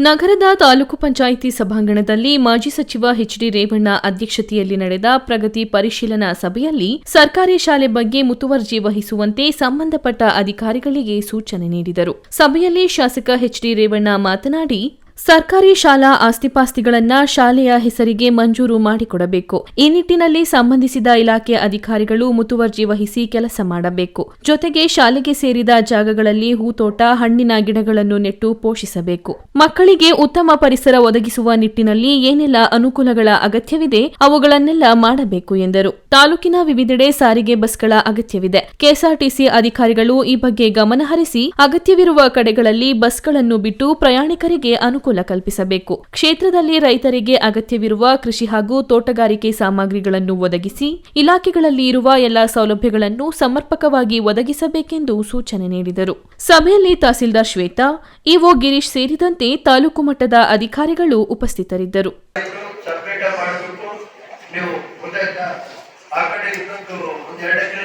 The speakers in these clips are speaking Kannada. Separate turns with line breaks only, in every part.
ನಗರದ ತಾಲೂಕು ಪಂಚಾಯಿತಿ ಸಭಾಂಗಣದಲ್ಲಿ ಮಾಜಿ ಸಚಿವ ಎಚ್ಡಿ ರೇವಣ್ಣ ಅಧ್ಯಕ್ಷತೆಯಲ್ಲಿ ನಡೆದ ಪ್ರಗತಿ ಪರಿಶೀಲನಾ ಸಭೆಯಲ್ಲಿ ಸರ್ಕಾರಿ ಶಾಲೆ ಬಗ್ಗೆ ಮುತುವರ್ಜಿ ವಹಿಸುವಂತೆ ಸಂಬಂಧಪಟ್ಟ ಅಧಿಕಾರಿಗಳಿಗೆ ಸೂಚನೆ ನೀಡಿದರು. ಸಭೆಯಲ್ಲಿ ಶಾಸಕ ಎಚ್ಡಿ ರೇವಣ್ಣ ಮಾತನಾಡಿ ಸರ್ಕಾರಿ ಶಾಲಾ ಆಸ್ತಿಪಾಸ್ತಿಗಳನ್ನ ಶಾಲೆಯ ಹೆಸರಿಗೆ ಮಂಜೂರು ಮಾಡಿಕೊಡಬೇಕು. ಈ ನಿಟ್ಟಿನಲ್ಲಿ ಸಂಬಂಧಿಸಿದ ಇಲಾಖೆ ಅಧಿಕಾರಿಗಳು ಮುತುವರ್ಜಿ ವಹಿಸಿ ಕೆಲಸ ಮಾಡಬೇಕು. ಜೊತೆಗೆ ಶಾಲೆಗೆ ಸೇರಿದ ಜಾಗಗಳಲ್ಲಿ ಹೂತೋಟ, ಹಣ್ಣಿನ ಗಿಡಗಳನ್ನು ನೆಟ್ಟು ಪೋಷಿಸಬೇಕು. ಮಕ್ಕಳಿಗೆ ಉತ್ತಮ ಪರಿಸರ ಒದಗಿಸುವ ನಿಟ್ಟಿನಲ್ಲಿ ಏನೆಲ್ಲ ಅನುಕೂಲಗಳ ಅಗತ್ಯವಿದೆ ಅವುಗಳನ್ನೆಲ್ಲ ಮಾಡಬೇಕು ಎಂದರು. ತಾಲೂಕಿನ ವಿವಿಧೆಡೆ ಸಾರಿಗೆ ಬಸ್ಗಳ ಅಗತ್ಯವಿದೆ. ಕೆಎಸ್ಆರ್ಟಿಸಿ ಅಧಿಕಾರಿಗಳು ಈ ಬಗ್ಗೆ ಗಮನಹರಿಸಿ ಅಗತ್ಯವಿರುವ ಕಡೆಗಳಲ್ಲಿ ಬಸ್ಗಳನ್ನು ಬಿಟ್ಟು ಪ್ರಯಾಣಿಕರಿಗೆ ಅನುಕೂಲ ಕಲ್ಪಿಸಬೇಕು. ಕ್ಷೇತ್ರದಲ್ಲಿ ರೈತರಿಗೆ ಅಗತ್ಯವಿರುವ ಕೃಷಿ ಹಾಗೂ ತೋಟಗಾರಿಕೆ ಸಾಮಗ್ರಿಗಳನ್ನು ಒದಗಿಸಿ, ಇಲಾಖೆಗಳಲ್ಲಿ ಇರುವ ಎಲ್ಲಾ ಸೌಲಭ್ಯಗಳನ್ನು ಸಮರ್ಪಕವಾಗಿ ಒದಗಿಸಬೇಕೆಂದು ಸೂಚನೆ ನೀಡಿದರು. ಸಭೆಯಲ್ಲಿ ತಹಸೀಲ್ದಾರ್ ಶ್ವೇತಾ, ಇಒ ಗಿರೀಶ್ ಸೇರಿದಂತೆ ತಾಲೂಕು ಮಟ್ಟದ ಅಧಿಕಾರಿಗಳು ಉಪಸ್ಥಿತರಿದ್ದರು.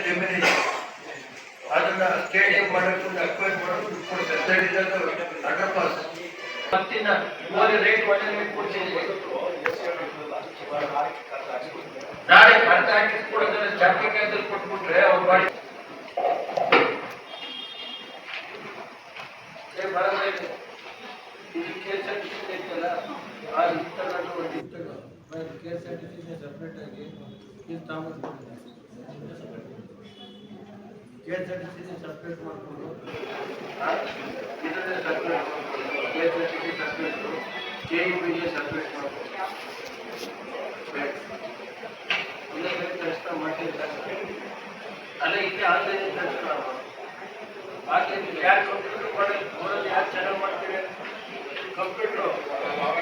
ಮಾಡಬೇಕು ಅದನ್ನ ಒಂದು ಅಕ್ವೈರ್ ಪಾಸ್ ಮತ್ತಿನ್ನ ಓದಿ ರೇಟ್ ಒಳ್ಳೆ ಕೊಡ್ತೀನಿ ನಾಳೆ ಖರ್ಚು ಹಾಕಿಸ್ಕೊಡೋದನ್ನ ಚಾಕಿ ಕಾಯ್ದಲ್ಲಿ ಕೊಟ್ಬಿಟ್ರೆ ಅವ್ರು ಮಾಡಿ ಏ, ಬರಲ್ಲ ಇದು. ಇದು ಕೇಸ್ ಐತಲ್ಲ ಆ ಇಷ್ಟಗಳನ್ನು ಒಂದು
K S R T C separate ಆಗಿ ಇದು Thomas K S R T C separate ಮಾಡಿಕೊಂಡು
ಕೆಇಬಿಗೆ ಸಪ್ರೇಟ್ ಮಾಡಬೇಕು ಕೆಲಸ ಮಾಡ್ತಿರ್ತಾರೆ ಅಲ್ಲ ಇಲ್ಲಿ ಆನ್ಲೈನ್ ಕೆಲಸ ಆನ್ಲೈನ್ ಯಾರು ಕಂಪ್ಯೂಟರ್ ಮಾಡಿ